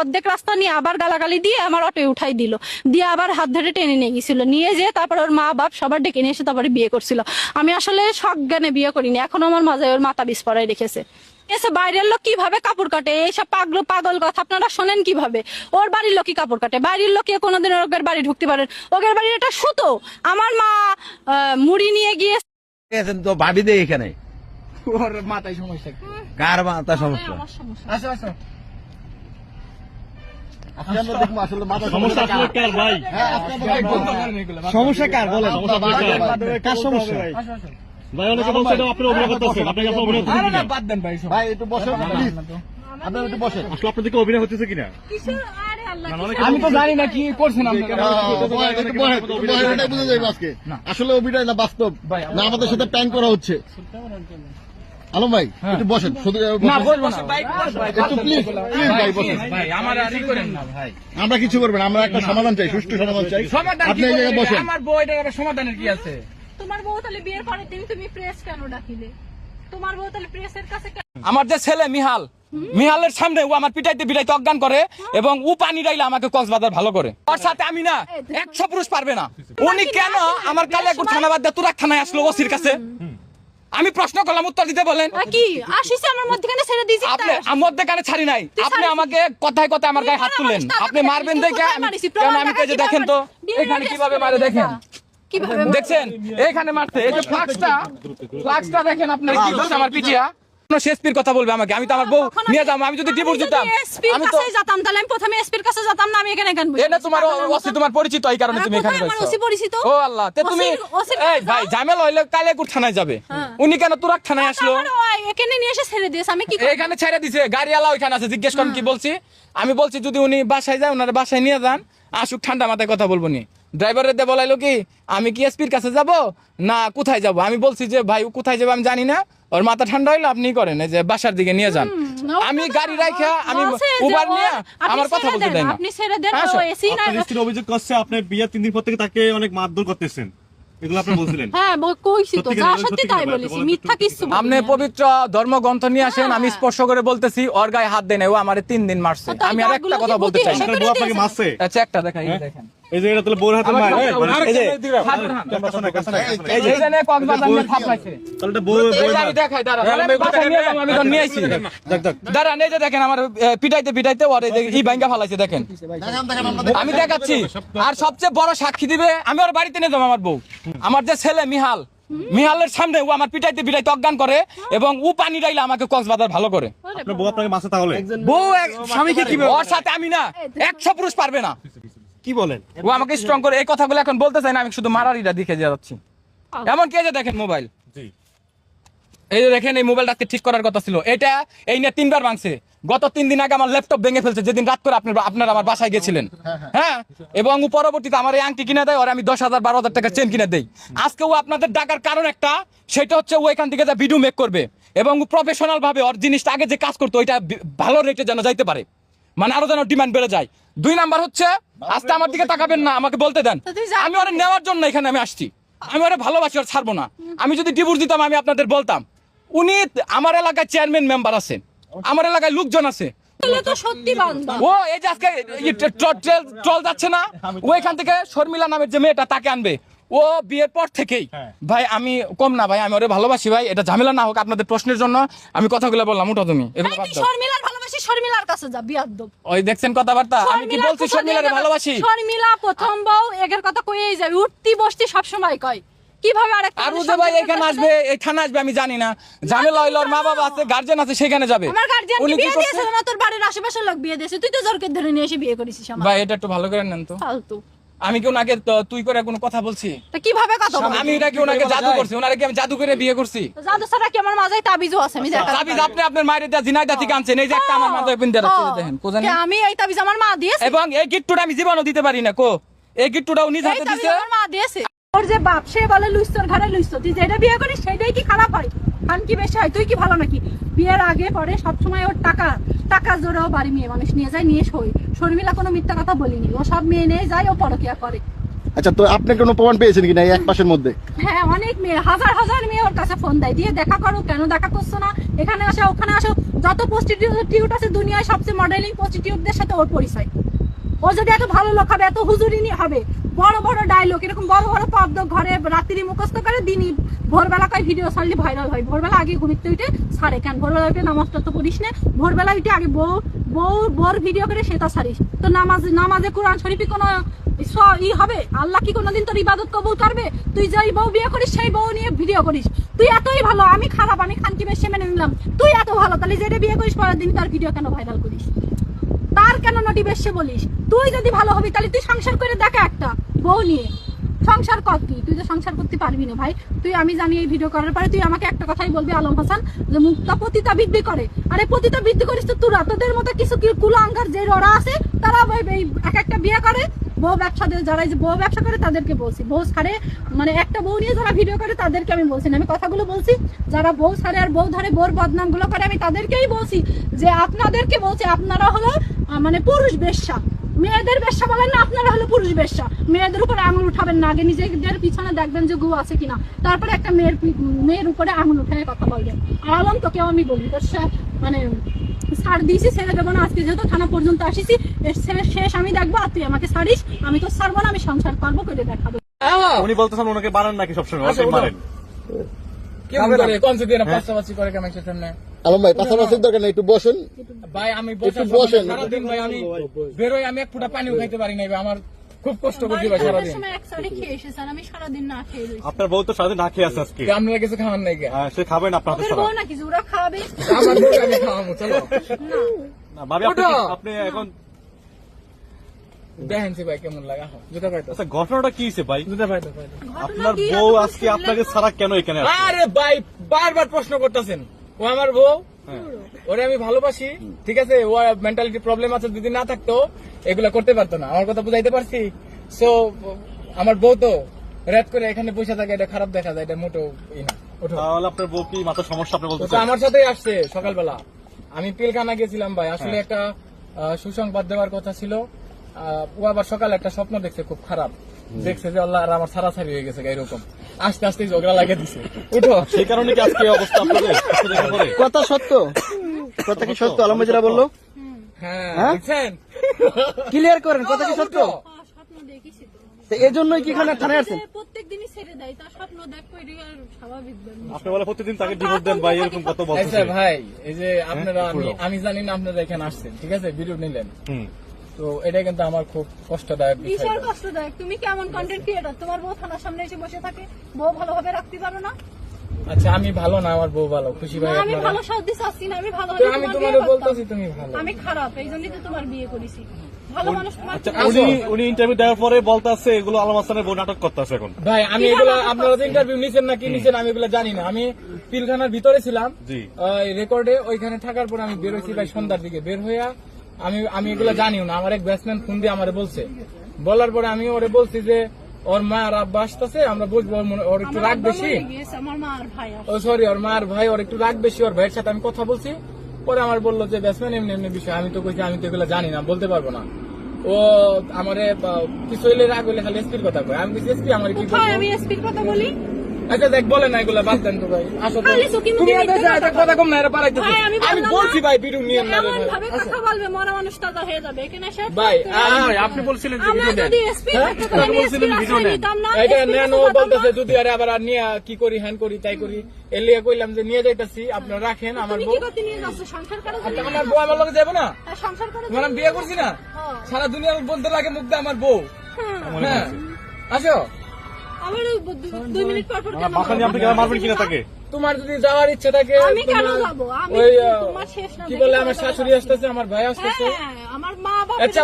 অর্ধেক রাস্তা নিয়ে আবার গালাগালি দিয়ে আমার অটোয় উঠাই দিল। দিয়ে আবার হাত ধরে টেনে নিয়ে গেছিল। নিয়ে যেয়ে তারপর ওর মা বাপ সবার ডেকে নিয়ে এসে তারপরে বিয়ে করছিল। আমি আসলে সজ্ঞানে বিয়ে করিনি এখনও আমার মাঝে ওর মাথা বিস্ফোরাই রেখেছে। এসে বাইরের লোক কীভাবে কাপড় কাটে? এইসব পাগল পাগল কথা আপনারা শোনেন কীভাবে? ওর বাড়ির লোকই কাপড় কাটে। বাড়ির লোকে কোনোদিন ওদের বাড়ি ঢুকতে পারেন ওদের বাড়ির এটা সুতো। আমার মা মুড়ি নিয়ে গিয়ে তো ভাবি দেয় এখানে। ওর মাথায় সমস্যা কার মাথা সমস্যা। আসো আসো। সমস্যা? আসলে কার ভাই? বলতে পারেন এগুলো, বাদ সমস্যা? কার? বলেন। কার? সমস্যা? আসো, আসো। ভাই অনেকে বলছে এটা অভিনয় করতেছেন আপনার অভিনয় না, বাদ দেন ভাই ভাই একটু বসেন না, না, প্লিজ না, তো। আপনারা একটু বসেন। আসলে আপনার দিকে অভিনয় হচ্ছে কিনা? কিসের? আরে আল্লাহ না, কিসের- অনেকে আমি তো জানি না কি করছেন আসলে অভিনয় না বাস্তব। ভাই, না আমাদের সাথে প্যান করা হচ্ছে। আলম ভাই একটু বসেন শুধু একটু প্লিজ প্লিজ ভাই বসেন। আমার আর ই করেন না। ভাই আমরা কিছু করবেন আমরা একটা সমাধান চাই সুষ্ঠু সমাধান চাই। আপনি এই জায়গায় বসেন। আমার বউ এটা সমাধানের কি আছে? তোমার বউ তাহলে বিয়ের পরের দিন তুমি প্রেস কেন ডাকিলে? তোমার বউ তাহলে প্রেসের কাছে আমার যে ছেলে মিহাল মিহালের সামনে ও আমার পিটাইতে পিটাইতে অজ্ঞান করে এবং ও পানি ডাইলে আমাকে কক্সবাজার ভালো করে। ওর সাথে আমি না একশো পুরুষ পারবে না। উনি কেন আমার কালিয়াকুর থানা বাদ দিয়ে তুরাক থানায় আসলো ওসির কাছে? আমি প্রশ্ন করলাম উত্তর দিতে বলেন। কি? আসিছে আমার মধ্যখানে ছেড়ে দিয়েছি আপনি আমার মধ্যখানে ছাড়ি নাই। আপনি আমাকে কথায় কথায় আমার গায়ে হাত তুললেন আপনি মারবেন দেখে? কেন আমি তো যে দেখেন তো? এখানে কীভাবে মারে দেখেন? দেখছেন? এইখানে মারতে। এই যে ফ্লাক্সটা ফ্লাক্সটা দেখেন আপনি কি আমার পিঠিয়া? কোনো শেষপির কথা বলবে আমাকে। আমি তো আমার বউ নিয়ে যাব আমি যদি ডিভোর্স দিতাম আমি তো যেতাম তাহলে আমি প্রথমে এসপির কাছে যেতাম না আমি এখানে কেন এটা তোমার ওসি তোমার পরিচিত এই কারণে হ্যাঁ, তুমি এখানে আমার ওসি পরিচিত? ও আল্লাহ তে তুমি এই ভাই। ঝামেলা হইলে কালিয়াকুর থানায় যাবে। হ্যাঁ। উনি কেন তুরাক থানায় আসলো? এখানে নিয়ে এসে ছেড়ে দিয়েছে আমি কি এখানে ছেড়ে দিছে গাড়িওয়ালা ওইখানে আছে জিজ্ঞেস করেন কি বলছি? আমি বলছি যদি উনি বাসায় যায় ওনার বাসায় নিয়ে যান আসুক ঠান্ডা মাথায় কথা বলব নি। ড্রাইভারের দিয়ে বলাইলো কি আমি কি এসপির কাছে যাব না কোথায় যাব? আমি বলছি যে ভাই কোথায় যাব আমি জানি না। ওর মাথা ঠান্ডা হইল আপনি করেন এই যে বাসার দিকে নিয়ে যান। আমি গাড়ি রাখা আমি উবার নিয়ে আমার কথা বলতে দেন, আপনি ছেড়ে দেন হ্যাঁ, ও এসি না স্ত্রী অভিযোগ করছে আপনার বিয়ের তিন দিন পর থেকে তাকে অনেক মারধর করতেছেন। এগুলো আপনি বলছিলেন। হ্যাঁ বল- কইছি তো যা সত্যি তাই বলেছি মিথ্যা কিছু আপনি পবিত্র ধর্মগ্রন্থ নিয়ে আসেন আমি স্পর্শ করে বলতেছি ওর গায়ে হাত দেয় ও আমার তিন দিন মারছে। আমি আর একটা কথা বলতে চাই। আপনাকে মারছে? আচ্ছা একটা দেখা এই হ্যাঁ? দেখেন। এই যে এটা তাহলে বউর হাতে মার এই, যে। এই যে এখানে কক্সবাজার নিয়ে থাপড়াইছে তাহলে এটা বউ এই আমি দেখাই দাঁড়া আমি নিয়ে আইছি দাঁড়ান এই যে দেখেন আমার পিটাইতে পিটাইতে ওর এই যে ই ভাঙ্গা ফালাইছে দেখেন। দেখান দেখেন আপনাদের আমি দেখাচ্ছি। আর সবচেয়ে বড় সাক্ষী দিবে আমি ওর বাড়িতে নিয়ে যাব আমার বউ। আমার যে ছেলে মিহাল মিহালের সামনে ও আমার পিটাইতে পিটাইতে অজ্ঞান করে এবং ও পানি ডাইলে আমাকে কক্সবাজার ভালো করে। আপনার বউ আপনাকে মারছে তাহলে? বউ এক- স্বামীকে কি ওর সাথে আমি না একশো পুরুষ পারবে না। কি বলেন? ও আমাকে স্ট্রং করে এই কথাগুলো এখন বলতে চাই না আমি শুধু মারারিটা দেখে যাচ্ছি। এমন কে যে দেখেন মোবাইল জি। এই যে দেখেন এই মোবাইলটা আজকে ঠিক করার কথা ছিল। এটা এই নিয়ে তিনবার ভাঙছে। গত তিন দিন আগে আমার ল্যাপটপ ভেঙে ফেলছে যেদিন রাত করে আপনার আপনার আমার বাসায় গেছিলেন। হ্যাঁ? এবং পরবর্তীতে আমার এই আংটি কিনে দেয় আর আমি দশ হাজার বারো হাজার টাকা চেন কিনে দেই। আজকে ও আপনাদের ডাকার কারণ একটা সেটা হচ্ছে ও এখান থেকে যা ভিডিও মেক করবে। এবং প্রফেশনাল ভাবে ওর জিনিসটা আগে যে কাজ করতো ওইটা ভালো রেটে যেন যাইতে পারে। মানে আরও যেন ডিমান্ড বেড়ে যায়। দুই নাম্বার হচ্ছে আজকে আমার দিকে তাকাবেন না আমাকে বলতে দেন। আমি ওরা নেওয়ার জন্য এখানে আমি আসছি। আমি ওরা ভালোবাসি ওর ছাড়বো না। আমি যদি ডিভোর্স দিতাম আমি আপনাদের বলতাম। উনি আমার এলাকায় চেয়ারম্যান মেম্বার আছে। আমার এলাকায় লোকজন আছে। ও এই যে আজকে ট্রল যাচ্ছে না ও এখান থেকে শর্মিলা নামের যে মেয়েটা তাকে আনবে। ও বিয়ের পর থেকেই। ভাই আমি কম না ভাই আমি ওরে ভালোবাসি ভাই। এটা ঝামেলা না হোক আপনাদের প্রশ্নের জন্য আমি কথাগুলো বললাম উঠো তুমি। এগুলো এই বাদ তুই দাও। শর্মিলার ভালোবাসি শর্মিলার কাছে যা বিয়াদ্দব ওই দেখছেন কথাবার্তা? আমি কি শর্মিলার বলছি শর্মিলারে ভালোবাসি? শর্মিলা প্রথম বউ এগের কথা কইই যাবে উঠতি বসতি সব সময় কয়। কীভাবে আরেকটা আর ভাই এখানে আসবে এই থানা আসবে আমি জানি না। ঝামেলা হইল মা বাবা আছে গার্জেন আছে সেখানে যাবে। আমার গার্জিয়ান উনি বিয়ে দিয়েছে না তোর বাড়ির আশেপাশের লোক বিয়ে দিয়েছে। তুই তো জোরকে ধরে নিয়ে এসে বিয়ে করেছিস আমার। ভাই এটা একটু ভালো করে নেন তো। ফালতু। আমি কি ওনাকে তুই করে কোনো কথা বলছি? কীভাবে কথা? আমি এটা কি ওনাকে জাদু করছি? ওনারে কি আমি জাদু করে বিয়ে করছি? জাদু ছাড়া কি আমার মাজায় তাবিজও আছে? আমি দেখা তাবিজ আপনি আপনার মায়ের দেয়া জিনাইদা থেকে আনছেন। এই যে একটা আমার মাথায় পিন রাখছে দেখেন কোজানি কে আমি এই তাবিজ আমার মা দিয়েছে? এবং এই গিফটটা আমি জীবনও দিতে পারি না কো। এই নিজ এই হাতে দিছে। আমার মা দিয়েছে। ওর যে বাপ সে বলে লুইস তোর ঘরে লুইস তুই যেটা বিয়ে করিস সেটাই কি খারাপ হয়? খান কি বেশি হয়? তুই কি ভালো নাকি? বিয়ের আগে পরে সবসময় ওর টাকা। টাকা জোরেও বাড়ি মেয়ে মানুষ নিয়ে যায় নিয়ে সই শর্মিলা কোনো মিথ্যা কথা বলিনি। ও সব মেয়ে নিয়ে যায় ও পরকিয়া করে। আচ্ছা তো আপনি কোনো প্রমাণ পেয়েছেন কিনা এক মাসের মধ্যে? হ্যাঁ অনেক মেয়ে হাজার হাজার মেয়ে ওর কাছে ফোন দেয়। দিয়ে দেখা করো কেন দেখা করছ না? এখানে আসো ওখানে আসো। যত প্রস্টিটিউট আছে দুনিয়ায় সবচেয়ে মডেলিং প্রস্টিটিউটদের সাথে ওর পরিচয়। ও যদি এত ভালো লোক হবে, এত হুজুরি হবে, বড় বড় ডায়লগ এরকম বড় বড় পদ্ম ঘরে রাত্রি মুখস্থ করে দিনই ভোরবেলা কয় ভিডিও ছাড়লে ভাইরাল হয়। ভোরবেলা আগে ঘুমিতে উঠে ছাড়ে। কেন? ভোরবেলা উঠে নামাজটা তো পড়িস না। ভোরবেলা উঠে আগে বউ বউ বোর ভিডিও করে সেটা ছাড়িস। তো নামাজ, নামাজে কোরআন শরীফে কোনো ই হবে? আল্লাহ কি কোনোদিন তোর ইবাদত কবুল করবে? তুই যেই বউ বিয়ে করিস, সেই বউ নিয়ে ভিডিও করিস। তুই এতই ভালো, আমি খারাপ, আমি খানকি বেশি মেনে নিলাম। তুই এত ভালো, তাহলে যেটা বিয়ে করিস, পরের দিন তার ভিডিও কেন ভাইরাল করিস? তার কেন নটি বেশি বলিস? তুই যদি ভালো হবি, তাহলে তুই সংসার করে দেখা একটা, বউ নিয়ে। সংসার কর তুই তুই তো সংসার করতে পারবি না ভাই। তুই, আমি জানি এই ভিডিও করার পরে তুই আমাকে একটা কথাই বলবি, আলম হাসান, যে মুক্তা পতিতা বৃদ্ধি করে। আরে, পতিতা বৃদ্ধি করিস তো তোরা, তোদের মতো কিছু কুলাঙ্গার যে রড়া আছে, তারা এক একটা বিয়ে করে বউ ব্যবসা যারা যে বউ ব্যবসা করে তাদেরকে বলছি। বউ ছাড়ে মানে একটা বউ নিয়ে যারা ভিডিও করে তাদেরকে আমি বলছি না। আমি কথাগুলো বলছি, যারা বউ ছাড়ে আর বউ ধরে বদনামগুলো করে, আমি তাদেরকেই বলছি যে আপনাদেরকে বলছি, আপনারা হলো মানে পুরুষ বেশ্যা। মেয়েদের বেশ্যা বলেন না, আপনারা হলো পুরুষ বেশ্যা। মেয়েদের উপরে আঙুল উঠাবেন না, আগে নিজেদের পিছনে দেখবেন যে গু আছে কিনা। তারপরে একটা মেয়ের মেয়ের উপরে আঙুল উঠে কথা বলবেন। আলম তোকেও আমি বলি তোর মানে ছাড় দিয়েছি ছেড়ে দেবো না। আজকে যেহেতু থানা পর্যন্ত আসিছি শেষ- আমি দেখব আর তুই আমাকে ছাড়িস আমি তো ছাড়বো না আমি সংসার করব করে দেখাবো। উনি বলতেছেন ওনাকে বানান নাকি সবসময় আচ্ছা, মারেন। আলম ভাই পাশাপাশি দরকার নেই একটু বসেন। ভাই আমি বসেন। সারাদিন ভাই আমি বেরোই আমি এক ফুটা পানিও খাইতে পারি নাই ভাই আমার খুব কষ্ট করছি ভাই সারাদিন। আমি সারাদিন না খেয়ে আপনার বউ তো সারাদিন না খেয়ে আছে আজকে। আপনারা কিছু খাওয়ান নাই হ্যাঁ, সে খাবেন আপনার হাতে বউ নাকি ওরা খাওয়াবে আমার বউ আমি খাওয়াবো চলো। না, ভাবি আপনি আপনি এখন দেখেন সে ভাই কেমন লাগা হোক জুতা আচ্ছা ঘটনাটা কি ভাই? জুতা পাইতো পাইতো আপনার বউ আজকে আপনাকে? ছাড়া কেন এখানে আরে ভাই বারবার প্রশ্ন করতেছেন। ও আমার বউ? ওরে আমি ভালোবাসি ঠিক আছে? ও মেন্টালিটি প্রবলেম আছে যদি না থাকতো এগুলা করতে পারতো না। আমার কথা বুঝাইতে পারছি? সো আমার বউ তো রেড করে এখানে বসে থাকে এটা খারাপ দেখা যায় এটা মোটো ই না তাহলে আপনার বউ কি মাথার সমস্যা আপনি ও তো বলতেছেন আমার সাথেই আসছে সকালবেলা। আমি পিলখানা গেছিলাম ভাই আসলে হ্যাঁ। একটা আহ, সুসংবাদ দেওয়ার কথা ছিল। আহ, ও আবার সকালে একটা স্বপ্ন দেখছে খুব খারাপ। দেখছে যে আল্লাহ আর আমার ছাড়াছাড়ি হয়ে গেছে এরকম। আস্তে আস্তে ঝগড়া লাগিয়ে দিছে। উঠো। সেই কারণে কি আজকে এই অবস্থা আপনাদের? কথা সত্য। কথা কি সত্য? আলম ভাই বলল? হ্যাঁ ক্লিয়ার করেন কথা কি সত্য? হ্যাঁ, স্বপ্ন দেখিছি তো। তো এই জন্যই কি এখানে থানায় আসছেন প্রত্যেক ছেড়ে দেয়। তার স্বপ্ন দেখো এটা স্বাভাবিক আপনি বলে প্রতিদিন তাকে ডিভোর্স দেন ভাই এরকম কত আচ্ছা ভাই এই যে আপনারা আমি আমি জানি না আপনারা এখানে আসছেন ঠিক আছে? ভিডিও নিলেন। তো এটা কিন্তু আমার খুব কষ্টদায়ক বিষয়। কষ্টদায়ক। তুমি কেমন কন্টেন্ট ক্রিয়েটর তোমার বউ থানার সামনে এসে বসে থাকে। বউ ভালোভাবে রাখতে পারো না? আচ্ছা আমি ভালো না আমার বউ ভালো। খুশি ভাই আমি ভালো সাথ দিতে চাচ্ছি না আমি ভালো আমি তোমার তোমার বলতেছি তুমি ভালো। আমি খারাপ এই জন্যই তো তোমার বিয়ে করেছি। ভালো মানুষ তোমার আচ্ছা কি- উনি উনি ইন্টারভিউ দেওয়ার পরে বলতে এগুলো আলম হাসানের বউ নাটক করতে এখন। ভাই আমি ইন্টারভিউ নিছেন না কি নিছেন আমি এগুলা জানি না। আমি পিলখানার ভিতরে ছিলাম। রেকর্ডে ওইখানে থাকার পর আমি বেরোইছি ভাই সন্ধ্যার দিকে। বের হইয়া আমি আমি এগুলো জানিও না। আমার এক ব্যাটসম্যান ফোন দিয়ে আমারে বলছে। বলার পরে আমি ওরে বলছি যে ওর মা আর আব্বা আসতেছে আমরা বুঝব ওর একটু রাগ বেশি। ও সরি ওর মা আর ভাই ওর একটু রাগ বেশি ওর ভাইয়ের সাথে আমি কথা বলছি। পরে আমার বলল যে ব্যাটসম্যান এমনি এমনি বিষয় আমি তো কইছি আমি তো এগুলো জানি না বলতে পারব না। ও আমারে কিছু হইলে রাগ হইলে খালি এসপির কথা কয়। আমি এসপি আমার কি আমি এসপির কথা বলি। আচ্ছা দেখ বলে না এগুলো বাদ দেন তো ভাই। আসো তো। খালি চুকি মুখে তুমি মিথ্যে কথা কম না এরা পারাইতেছো আমি আমি বলছি ভাই বিরু নিয়ে না ভাই কথা বলবে মরা মানুষ তাজা হয়ে যাবে এখানে এসে ভাই আপনি বলছিলেন যে ভিডিও নেন যদি এটা নেন ও বলতেছে আরে আবার আর নিয়ে কি করি হ্যান করি তাই করি এলিয়া কইলাম যে নিয়ে যাইতাছি আপনারা রাখেন আমার তুমি বউ। কি করতে নিয়ে যাচ্ছ? সংসার করার জন্য আচ্ছা, আমার বউ আমার লগে যাব না? হ্যাঁ, আমি বিয়ে করছি না। সারা দুনিয়া বলতে লাগে মুখ আমার বউ। হ্যাঁ। হ্যাঁ। আসো। আবার দুই মিনিট পর পর মাথা নিয়ে আপনি মারবেন কিনা তাকে তোমার যদি যাওয়ার ইচ্ছে থাকে আমি কেন তোমার- আমি কি তোমার শেষ না কি বলে আমার? শাশুড়ি আসতেছে আমার ভাই আসতেছে। হ্যাঁ আমার মা বাবা আচ্ছা